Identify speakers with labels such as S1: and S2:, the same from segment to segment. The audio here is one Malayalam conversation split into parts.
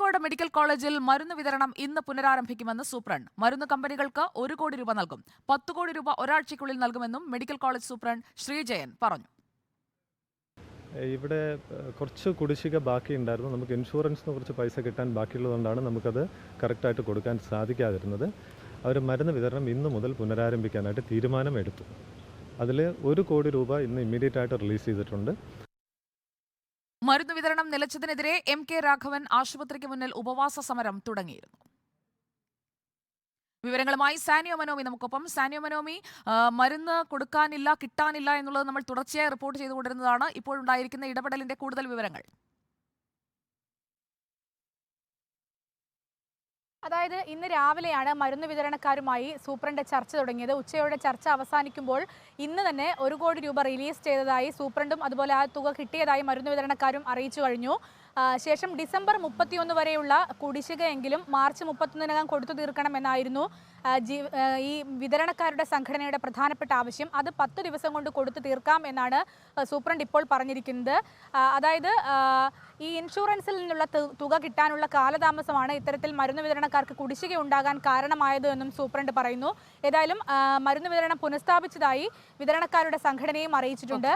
S1: കോഴിക്കോട് മെഡിക്കൽ കോളേജിൽ മരുന്ന് വിതരണം ഇന്ന് പുനരാരംഭിക്കുമെന്ന് സൂപ്രണ്ട്. മരുന്ന് കമ്പനികൾക്ക് ഒരു കോടി രൂപ നൽകും. പത്ത് കോടി രൂപ ഒരാഴ്ചയ്ക്കുള്ളിൽ നൽകുമെന്നും മെഡിക്കൽ കോളേജ് സൂപ്രണ്ട് ശ്രീജയൻ പറഞ്ഞു.
S2: ഇവിടെ കുറച്ച് കുടിശ്ശിക ബാക്കി ഉണ്ടായിരുന്നു നമുക്ക് ഇൻഷുറൻസിന് കുറച്ച് പൈസ കിട്ടാൻ ബാക്കിയുള്ളതുകൊണ്ടാണ് നമുക്കത് കറക്റ്റായിട്ട് കൊടുക്കാൻ സാധിക്കാതിരുന്നത്. അവർ മരുന്ന് വിതരണം ഇന്ന് മുതൽ പുനരാരംഭിക്കാനായിട്ട് തീരുമാനമെടുത്തു. അതിൽ ഒരു കോടി രൂപ ഇന്ന് ഇമ്മീഡിയറ്റ് ആയിട്ട് റിലീസ് ചെയ്തിട്ടുണ്ട്.
S1: മരുന്ന് വിതരണം നിലച്ചതിനെതിരെ എം കെ രാഘവൻ ആശുപത്രിക്ക് മുന്നിൽ ഉപവാസ സമരം തുടങ്ങിയിരുന്നു. വിവരങ്ങളുമായി സാനിയോ മനോമി നമുക്കൊപ്പം. സാനിയോ മനോമി മരുന്ന് കൊടുക്കാനില്ല കിട്ടാനില്ല എന്നുള്ളത് നമ്മൾ തുടർച്ചയായി റിപ്പോർട്ട് ചെയ്തുകൊണ്ടിരുന്നതാണ്. ഇപ്പോഴുണ്ടായിരിക്കുന്ന ഇടപെടലിന്റെ കൂടുതൽ വിവരങ്ങൾ.
S3: അതായത് ഇന്ന് രാവിലെയാണ് മരുന്ന് വിതരണക്കാരുമായി സൂപ്രണ്ട് ചർച്ച തുടങ്ങിയത്. ഉച്ചയോടെ ചർച്ച അവസാനിക്കുമ്പോൾ ഇന്ന് തന്നെ ഒരു കോടി രൂപ റിലീസ് ചെയ്തതായി സൂപ്രണ്ടും അതുപോലെ ആ തുക കിട്ടിയതായി മരുന്ന് വിതരണക്കാരും അറിയിച്ചു കഴിഞ്ഞു. ശേഷം ഡിസംബർ മുപ്പത്തിയൊന്ന് വരെയുള്ള കുടിശ്ശികയെങ്കിലും മാർച്ച് മുപ്പത്തൊന്നിനകം കൊടുത്തു തീർക്കണമെന്നായിരുന്നു ഈ വിതരണക്കാരുടെ സംഘടനയുടെ പ്രധാനപ്പെട്ട ആവശ്യം. അത് പത്ത് ദിവസം കൊണ്ട് കൊടുത്തു തീർക്കാം എന്നാണ് സൂപ്രണ്ട് ഇപ്പോൾ പറഞ്ഞിരിക്കുന്നത്. അതായത് ഈ ഇൻഷുറൻസിൽ നിന്നുള്ള തുക കിട്ടാനുള്ള കാലതാമസമാണ് ഇത്തരത്തിൽ മരുന്ന് വിതരണക്കാർക്ക് കുടിശ്ശിക ഉണ്ടാകാൻ കാരണമായത് എന്നും സൂപ്രണ്ട് പറയുന്നു. ഏതായാലും മരുന്ന് വിതരണം പുനഃസ്ഥാപിച്ചതായി വിതരണക്കാരുടെ സംഘടനയും അറിയിച്ചിട്ടുണ്ട്.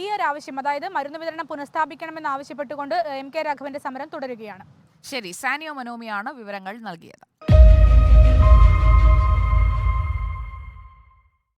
S3: ഈ ഒരു ആവശ്യം അതായത് മരുന്ന് വിതരണം പുനഃസ്ഥാപിക്കണമെന്ന് ആവശ്യപ്പെട്ടുകൊണ്ട് എം കെ രാഘവന്റെ സമരം തുടരുകയാണ്.
S1: ശരി സാനിയോ മനോമിയാണ് വിവരങ്ങൾ നൽകിയത്.